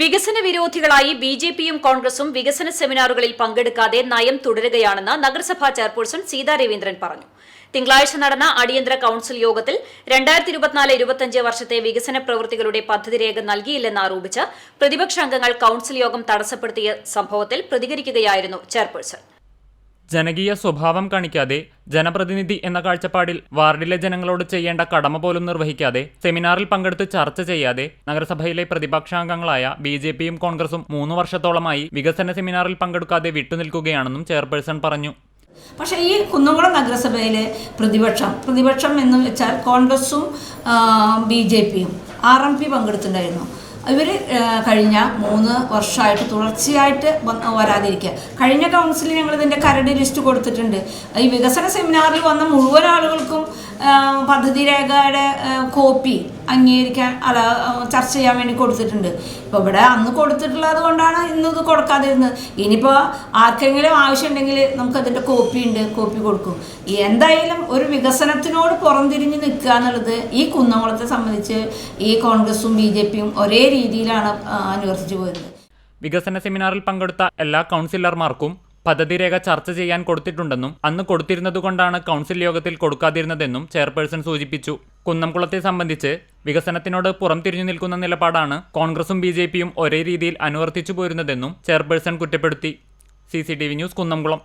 വികസന വിരോധികളായി B J പിയും കോൺഗ്രസും വികസന സെമിനാറുകളിൽ പങ്കെടുക്കാതെ നയം തുടരുകയാണെന്ന് നഗരസഭാ ചെയർപേഴ്സൺ സീതാ രവീന്ദ്രൻ പറഞ്ഞു. തിങ്കളാഴ്ച നടന്ന അടിയന്തര കൌൺസിൽ യോഗത്തിൽ രണ്ടായിരത്തി ഇരുപത്തിനാല് ഇരുപത്തിയഞ്ച് വർഷത്തെ വികസന പ്രവൃത്തികളുടെ പദ്ധതി രേഖ നൽകിയില്ലെന്ന് ആരോപിച്ച് പ്രതിപക്ഷ അംഗങ്ങൾ കൌൺസിൽ യോഗം തടസ്സപ്പെടുത്തിയ സംഭവത്തിൽ പ്രതികരിക്കുകയായിരുന്നു ചെയർപേഴ്സൺ. ജനകീയ സ്വഭാവം കാണിക്കാതെ ജനപ്രതിനിധി എന്ന കാഴ്ചപ്പാടിൽ വാർഡിലെ ജനങ്ങളോട് ചെയ്യേണ്ട കടമ പോലും നിർവഹിക്കാതെ സെമിനാറിൽ പങ്കെടുത്ത് ചർച്ച ചെയ്യാതെ നഗരസഭയിലെ പ്രതിപക്ഷാംഗങ്ങളായ ബി ജെ പിയും കോൺഗ്രസും മൂന്ന് വർഷത്തോളമായി വികസന സെമിനാറിൽ പങ്കെടുക്കാതെ വിട്ടുനിൽക്കുകയാണെന്നും ചെയർപേഴ്സൺ പറഞ്ഞു. പക്ഷേ ഈ കുന്നംകുളം നഗരസഭയിലെ പ്രതിപക്ഷം പ്രതിപക്ഷം എന്ന് വെച്ചാൽ കോൺഗ്രസും ബി ജെ പിയും ആർ എം പി പങ്കെടുത്തിട്ടുണ്ടായിരുന്നു. ഇവർ കഴിഞ്ഞ മൂന്ന് വർഷമായിട്ട് തുടർച്ചയായിട്ട് വരാതിരിക്കുക കഴിഞ്ഞ കൗൺസിലിൽ ഞങ്ങൾ ഇതിന്റെ കരട് ലിസ്റ്റ് കൊടുത്തിട്ടുണ്ട്. ഈ വികസന സെമിനാറിൽ വന്ന മുഴുവൻ ആളുകൾക്കും പദ്ധതി രേഖയുടെ കോപ്പി അംഗീകരിക്കാൻ അല്ല ചർച്ച ചെയ്യാൻ വേണ്ടി കൊടുത്തിട്ടുണ്ട്. ഇപ്പോൾ ഇവിടെ അന്ന് കൊടുത്തിട്ടുള്ളത് കൊണ്ടാണ് ഇന്ന് കൊടുക്കാതെ കൊടുക്കാതിരുന്നത്. ഇനിയിപ്പോൾ ആർക്കെങ്കിലും ആവശ്യമുണ്ടെങ്കിൽ നമുക്കതിന്റെ കോപ്പി ഉണ്ട് കോപ്പി കൊടുക്കും. എന്തായാലും ഒരു വികസനത്തിനോട് പുറംതിരിഞ്ഞ് നിൽക്കുക എന്നുള്ളത് ഈ കുന്നംകുളത്തെ സംബന്ധിച്ച് ഈ കോൺഗ്രസും ബി ജെ പിയും ഒരേ രീതിയിലാണ് അനുവർത്തിച്ച് പോരുന്നത് വികസന സെമിനാറിൽ പങ്കെടുത്ത എല്ലാ കൗൺസിലർമാർക്കും പദ്ധതി രേഖ ചർച്ച ചെയ്യാൻ കൊടുത്തിട്ടുണ്ടെന്നും അന്ന് കൊടുത്തിരുന്നതുകൊണ്ടാണ് കൗൺസിൽ യോഗത്തിൽ കൊടുക്കാതിരുന്നതെന്നും ചെയർപേഴ്സൺ സൂചിപ്പിച്ചു. കുന്നംകുളത്തെ സംബന്ധിച്ച് വികസനത്തിനോട് പുറംതിരിഞ്ഞു നിൽക്കുന്ന നിലപാടാണ് കോൺഗ്രസും ബി ഒരേ രീതിയിൽ അനുവർത്തിച്ചു പോരുന്നതെന്നും ചെയർപേഴ്സൺ കുറ്റപ്പെടുത്തി. C news Kunnamkulam.